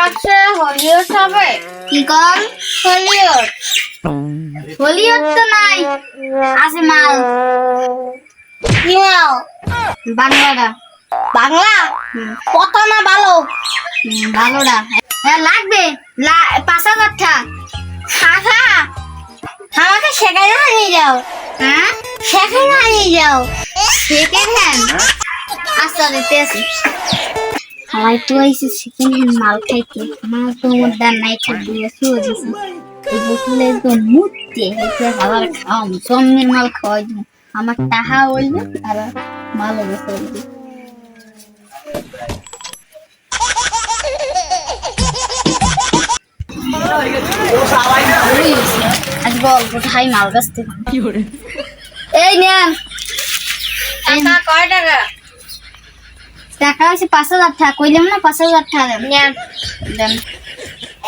Hollywood হবে? কি কম Hollywood. Hollywood তো নাই। আছে মাল। কি মাল? বাংলাটা। বাংলা? কত না ভালো। ভালোটা। হ্যাঁ লাগবে। পাঁচ হাজার কাকা আমাকে সেখানে নিয়ে যাও। হ্যাঁ? সেখানে নিয়ে যাও। হ্যান্ড? আচ্ছা দিতে আছি সবাই তো আইসি সেকেন্ড হ্যান্ড মাল খাইতে। মাল তো মোর নাই খাবি শুয়ে দিছি এই বোতলে তো মুততে হেতে হালার খাওয়াম জন্মের মাল খাওয়াই দিন আমার টাহা হইবে আর মালও বেঁচে হইবে আজ গল্প খাই মাল গাছ থেকে এই নেন। টাকা কয় টাকা? টাকা আছে পাঁচ হাজার টাকা। কইলাম না পাঁচ হাজার টাকা দেন। নেন দেন।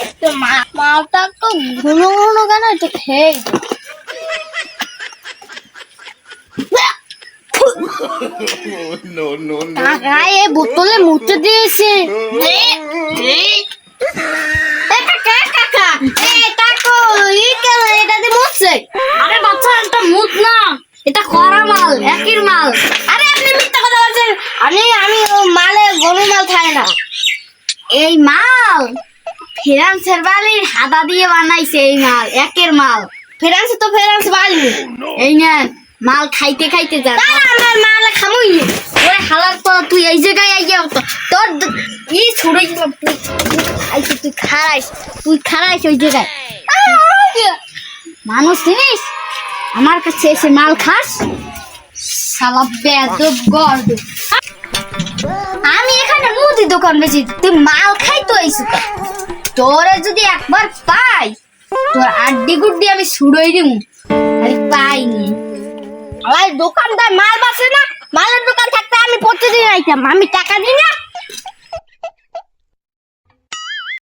একটু মা- মালটা তো ঘন ঘন কেন একটু খেয়ে বোতলে মুতে দিয়েছে। এটা বাচ্চা এটা মুখ না। এটা করা মাল একই মাল। আরে আমি আমি মালে গরু মাল খাই না। এই মাল ফ্রান্সের বালির হাদা দিয়ে বানাইছে এই মাল একের মাল। ফেরান্স তো ফেরান্স বালি। এই না মাল খাইতে খাইতে যা। আমার মালে খামুই ওরে হালার পর তুই এই জায়গায় আইয়া তো। তোর ই ছুড়ে দিলাম তুই তুই খারাইস তুই খারাইস ওই জায়গায়। মানুষ জিনিস আমার কাছে এসে মাল খাস। সালা বেদব গর্দ আমি এখানে মুদি দোকান বেশি তুই মাল খাই তো তোরে যদি একবার পাই, তোর আড্ডি গুড্ডি আমি ছুড়ই দিব আমি পাইনি। আমার দোকানদার মাল বাসে না, মালের দোকান থাকতে আমি প্রতিদিন আইতাম। আমি টাকা দিই না